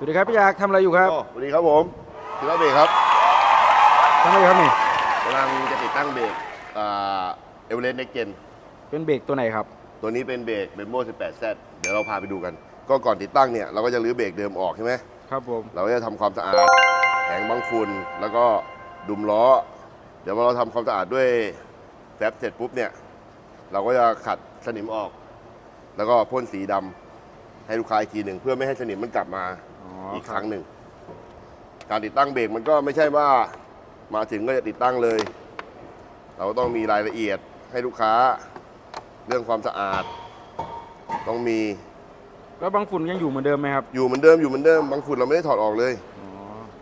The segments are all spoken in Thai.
วัสดีครับพี่ยากทำอะไรอยู่ครับโอ้สวัสดีครับผมถือว่าเบรกครับทำอะไรอยู่ครับนี่กำลังจะติดตั้งเบรกเอเวอเรสต์เน็กเจนเป็นเบรกตัวไหนครับ ตัวนี้เป็นเบรกเบมโบ 18Z เดี๋ยวเราพาไปดูกัน ก็ก่อนติดตั้งเนี่ยเราก็จะรื้อเบรกเดิมออกใช่ไหมครับผม เราก็จะทำความสะอาดแผงบังฝุ่นแล้วก็ดุมล้อ เดี๋ยวพอเราทำความสะอาดด้วยแฟบเสร็จปุ๊บเนี่ย เราก็จะขัดสนิมออก แล้วก็พ่นสีดำให้ลูกค้าอีกทีหนึ่งเพื่อไม่ให้สนิมมันกลับมา อ๋ออีกคครับรั้งหนึ่ง การติดตั้งเบรกมันก็ไม่ใช่ว่ามาถึงก็จะติดตั้งเลย เราต้องมีรายละเอียดให้ลูกค้าเรื่องความสะอาด ต้องมีแล้วบางฝุ่นยังอยู่เหมือนเดิมไหมครับ อยู่เหมือนเดิมอยู่เหมือนเดิมบางฝุ่นเราไม่ได้ถอดออกเลยอ๋อ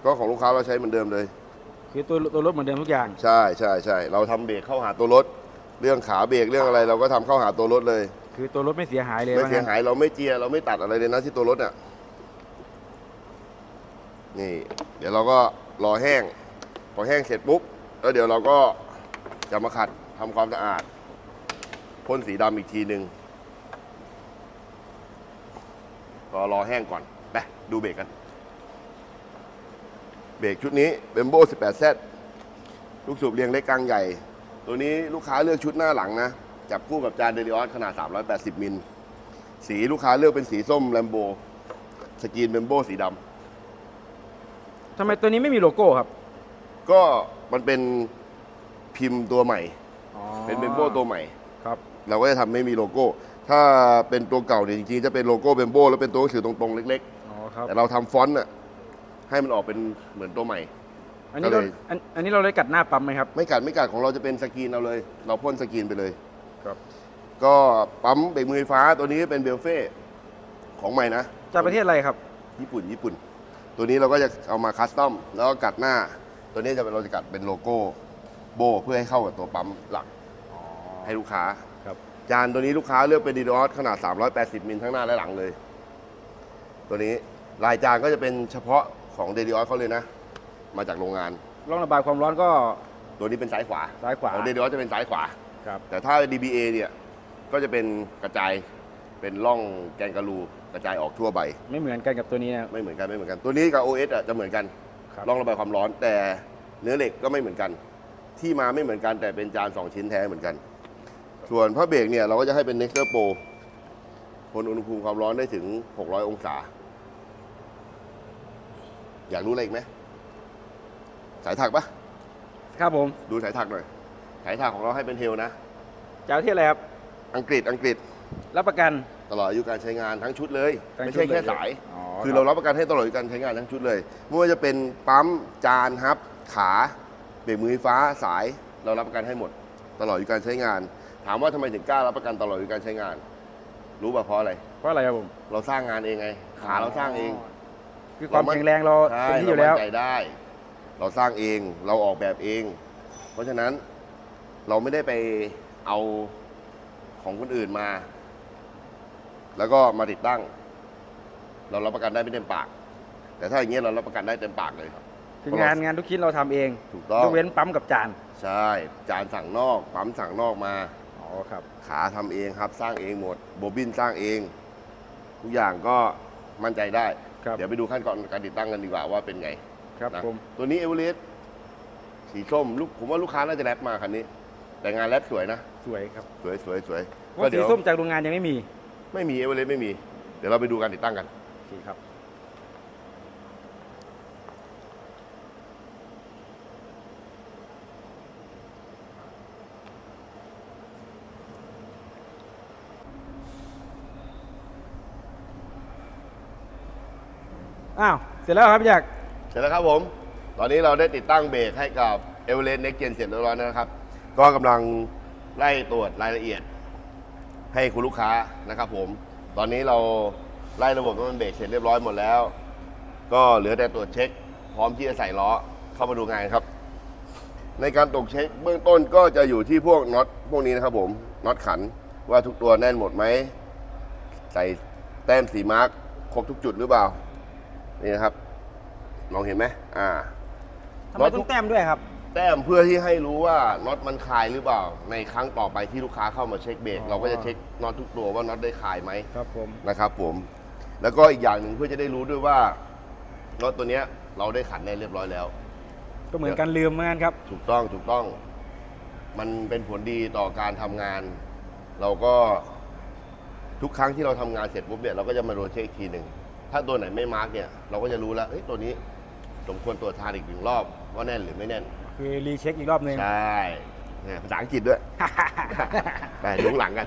ก็ของลูกค้าเราใช้เหมือนเดิมเลย คือตัวตัวรถเหมือนเดิมทุกอย่าง ใช่ใช่ใช่เราทำเบรกเข้าหาตัวรถ เรื่องขาเบรกเรื่องอะไร เราก็ทำเข้าหาตัวรถเลย คือตัวรถไม่เสียหายเลยไม่ว่าเสียงั้นหายเราไม่เจียเราไม่ตัดอะไรเลยนะที่ตัวรถอะ นี่ เดี๋ยวเราก็รอแห้ง พอแห้งเสร็จปุ๊บ แล้วเดี๋ยวเราก็จะมาขัดทำความสะอาดพ่นสีดำอีกทีหนึ่งก็รอแห้งก่อน ไป ดูเบรกกัน เบรกชุดนี้เบมโบ 18Z ลูกสูบเรียงเล็กกลางใหญ่ ตัวนี้ลูกค้าเลือกชุดหน้าหลังนะ จับคู่กับจานเดลิออสขนาด 380 มิล สีลูกค้าเลือกเป็นสีส้มแลมโบ สกรีนเบมโบสีดำ ทำไมตัวนี้ไม่มีโลโก้ครับำก็มันเป็นพิมพ์ตัวใหม่ อ๋อเป็นเบมโบตัวใหม่ ครับ เราก็จะทำไม่มีโลโก้ ถ้าเป็นตัวเก่าเนี่ยจริงๆจะเป็นโลโก้เบมโบแล้วเป็นตัวหนังสือตรงๆ เล็กอ๋อครับๆแต่เราทำฟอนต์น่ะให้มันออกเป็นเหมือนตัวใหม่ อันนี้เราก็เลย อันอันนี้เราได้กัดหน้าปั๊มไหมครับ ไม่กัดไม่กัดของเราจะเป็นสกรีนเราเลย เราพ่นสกรีนไปเลย ครับ ก็ปั๊มเบรกมือไฟฟ้าตัวนี้เป็นเบลเฟ่ของใหม่นะจากประเทศอะไรครับ ญี่ปุ่นญี่ปุ่น ตัวนี้เราก็จะเอามาคัสตอมแล้วก็กัดหน้า ตัวนี้จะเป็นเราจะกัดเป็นโลโก้โบเพื่อให้เข้ากับตัวปั๊มหลักให้ลูกค้าครับจานตัวนี้ลูกค้าเลือกเป็นดีดอสขนาด 380 มิลทั้งหน้าและหลังเลย ตัวนี้ลายจานก็จะเป็นเฉพาะของเดดิออสเขาเลยนะ มาจากโรงงานร่องระบายความร้อนก็ตัวนี้เป็นซ้ายขวาซ้ายขวาของเดดิออสจะเป็นซ้ายขวา ครับ แต่ถ้า DBA เนี่ยก็จะเป็นกระจายเป็นร่องแกนกระลู กระจายออกทั่วใบ ไม่เหมือนกันกับตัวนี้นะไม่เหมือนกันไม่เหมือนกัน ตัวนี้กับ OS อะจะเหมือนกันครับ ร่องระบายความร้อนแต่เนื้อเหล็กก็ไม่เหมือนกัน ที่มาไม่เหมือนกันแต่เป็นจาน 2 ชิ้นแท้เหมือนกัน ส่วนผ้าเบรกเนี่ยเราก็จะให้เป็น Nexter Pro ทนอุณหภูมิความร้อนได้ถึง 600 องศา อยากรู้อะไรอีกไหมสายถักปะครับผมดูสายถักหน่อย สายถักของเราให้เป็นเฮลนะจากประเทศอะไรครับ อังกฤษอังกฤษรับประกัน ตลอดอายุการใช้งานทั้งชุดเลย ทั้งไม่ชุดใช่แค่เลยสาย อ๋อคือครับเรารับประกันให้ตลอดอายุการใช้งานทั้งชุดเลยไม่ว่าจะเป็นปั๊มจานฮับ ขาเบรกมือไฟฟ้าสาย เรารับประกันให้หมด ตลอดอายุการใช้งาน ถามว่าทำไมถึงกล้ารับประกันตลอดอายุการใช้งาน รู้ป่ะเพราะอะไร เพราะอะไรครับผมเราสร้างงานเองไง ขาเราสร้างเอง คือความแข็งแรงเราใช่เต็มที่อเรายู่แล้ว มั่นใจได้ เราสร้างเอง เราออกแบบเอง เพราะฉะนั้นเราไม่ได้ไปเอาของคนอื่นมา แล้วก็มาติดตั้ง เรารับประกันได้ไม่เต็มปาก แต่ถ้าอย่างเงี้ยเรารับประกันได้เต็มปากเลยคืองานงานทุกชิ้นเราทำเองถูกต้อง ยกเว้นปั๊มกับจานใช่ จานสั่งนอกปั๊มสั่งนอกมา อ๋อครับ ขาทำเองครับ สร้างเองหมดโบบินสร้างเอง ทุกอย่างก็มั่นใจได้ ครับเดี๋ยวไปดูขั้นตอนการติดตั้งกันดีกว่าว่าเป็นไงครับนะผมตัวนี้เอเวอเรสต์สีส้มลูกผมว่าลูกค้าน่าจะแรปมาคันนี้ แต่งานแรปสวยนะ สวยครับสวยสวยสวยเพราะสีส้มจากโรงงานยังไม่มี ไม่มีเอเวอเรสต์ไม่มี เดี๋ยวเราไปดูการติดตั้งกันโอเคครับ อ้าว เสร็จแล้วครับพี่ยักษ์เสร็จแล้วครับผม ตอนนี้เราได้ติดตั้งเบรกให้กับเอเวอเรสต์เน็กเจนเสร็จเรียบร้อยแล้วนะครับ ก็กำลังไล่ตรวจรายละเอียด ให้คุณลูกค้านะครับผม ตอนนี้เราไล่ระบบน้ำมันเบรกเสร็จเรียบร้อยหมดแล้ว ก็เหลือแต่ตรวจเช็ค พร้อมที่จะใส่ล้อเข้ามาดูงานครับ ในการตรวจเช็คเบื้องต้นก็จะอยู่ที่พวกน็อตพวกนี้นะครับผมน็อตขันว่าทุกตัวแน่นหมดไหมใส่แต้มสีมาร์กครบทุกจุดหรือเปล่านี่นะครับมองเห็นไหมอ่าทำไมต้องแต้มด้วยครับ แต้มเพื่อที่ให้รู้ว่าน็อตมันคลายหรือเปล่า ในครั้งต่อไปที่ลูกค้าเข้ามาเช็คเบรกอ๋อ เราก็จะเช็คน็อตทุกตัวว่าน็อตได้คลายไหมครับผม นะครับผม แล้วก็อีกอย่างหนึ่งเพื่อจะได้รู้ด้วยว่ารถตัวเนี้ยเราได้ขันแน่เรียบร้อยแล้ว ก็เหมือนกันลืมเหมือนกันครับ ถูกต้องถูกต้อง มันเป็นผลดีต่อการทำงาน เราก็ทุกครั้งที่เราทำงานเสร็จปุ๊บเนี่ยเราก็จะมาโรเช็คอีกทีหนึ่งถ้าตัวไหนไม่มาร์กเนี่ย เราก็จะรู้แล้วเอ้ยตัวนี้สมควรตรวจทานอีกหนึ่งรอบว่าแน่นหรือไม่แน่น คือรีเช็คอีกรอบหนึ่งใช่เนี่ยภาษาอังกฤษด้วย ไปดูข้างหลังกัน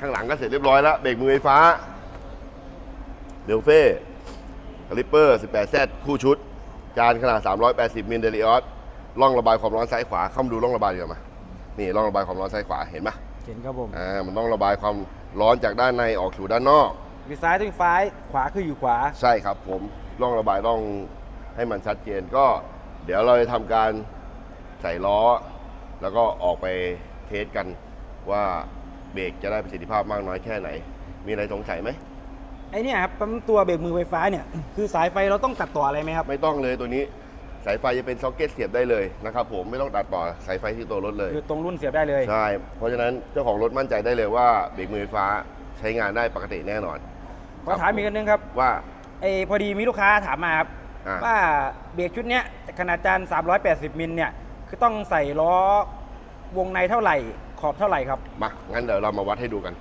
ข้างหลังก็เสร็จเรียบร้อยแล้วเบรกมือไฟฟ้าเดลเฟ่คาลิปเปอร์ 18Z คู่ชุด จานขนาด 380 มิลเดลิออสร่องระบายความร้อนซ้ายขวา เข้ามาดูร่องระบายดีกว่ามา นี่ร่องระบายความร้อนซ้ายขวา เห็นไหมเห็นครับผมอ่า มันต้องระบายความร้อนจากด้านในออกสู่ด้านนอก มีซ้ายถึงซ้ายขวาคืออยู่ขวา ใช่ครับผมร่องระบายต้องให้มันชัดเจนก็ เดี๋ยวเราจะทำการใส่ล้อ แล้วก็ออกไปเทสกันว่าเบรกจะได้ประสิทธิภาพมากน้อยแค่ไหน มีอะไรสงสัยไหมไอเนี่ยครับปั๊มตัวเบรกมือไฟฟ้าเนี่ยคือสายไฟเราต้องตัดต่ออะไรไหมครับ ไม่ต้องเลยตัวนี้สายไฟจะเป็นซ็อกเก็ตเสียบได้เลยนะครับผมไม่ต้องตัดต่อสายไฟที่ตัวรถเลย คือตรงรุ่นเสียบได้เลย ใช่ เพราะฉะนั้นเจ้าของรถมั่นใจได้เลยว่าเบรกมือไฟฟ้าใช้งานได้ปกติแน่นอนขอถามอีกอันนึงครับว่า ไอพอดีมีลูกค้าถามมาครับ อ่า ว่าเบรกชุดเนี้ยขนาดจาน 380 มิลเนี่ยคือต้องใส่ล้อวงในเท่าไหร่ขอบเท่าไหร่ครับ มา งั้นเดี๋ยวเรามาวัดให้ดูกัน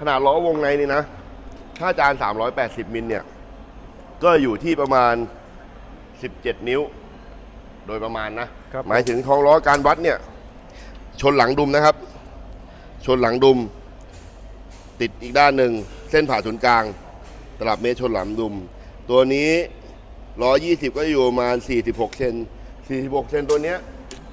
ขนาดล้อวงในนี่นะ ถ้าจาน 380 มิลเนี่ย ก็อยู่ที่ประมาณ 17 นิ้ว โดยประมาณนะ ครับ หมายถึงท้องล้อการวัดเนี่ย ชนหลังดุมนะครับ ชนหลังดุม ติดอีกด้านหนึ่ง เส้นผ่าศูนย์กลาง ตลับเมตรชนหลังดุม ตัวนี้ ล้อ20ก็อยู่ประมาณ46เซน46เซนตัวเนี้ย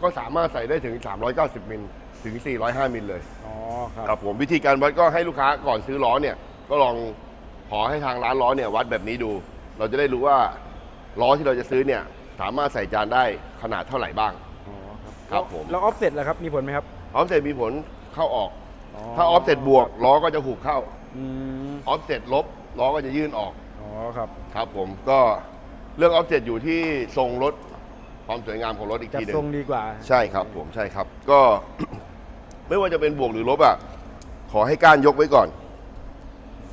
ก็สามารถใส่ได้ถึง390มิลถึง405มิลเลยอ๋อคครับผมวิธีการวัดก็ให้ลูกค้าก่อนซื้อล้อเนี่ยก็ลองขอให้ทางร้านล้อเนี่ยวัดแบบนี้ดู เราจะได้รู้ว่าล้อที่เราจะซื้อเนี่ยสามารถใส่จานได้ขนาดเท่าไหร่บ้าง อ๋อครับครับผม แล้วออฟเซ็ตล่ะครับ มีผลไหมครับ ออฟเซ็ตมีผลเข้าออกถ้าออฟเซ็ตบวกล้อก็จะหุบเข้าอืมออฟเซ็ตลบล้อก็จะยื่นออก อ๋อครับ ครับผมก็ เรื่องออฟเซ็ตอยู่ที่ทรงรถความสวยงามของรถอีกจัดทีหนึ่ทรงงดีกว่า ใช่ครับผมใช่ครับ ก็ ไม่ว่าจะเป็นบวกหรือลบอะขอให้ก้านยกไว้ก่อน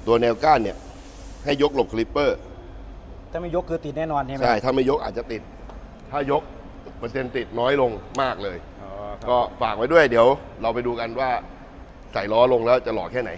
ตัวแนวก้านเนี่ย ให้ยกหลบคลิปเปอร์ ถ้าไม่ยกคือติดแน่นอนใช่ไหมใช่ ถ้าไม่ยกอาจจะติด ถ้ายกเปอร์เซ็นต์ติดน้อยลงมากเลย อ๋อครับก็ฝากไว้ด้วยเดี๋ยวเราไปดูกันว่าใส่ล้อลงแล้วจะหล่อแค่ไหน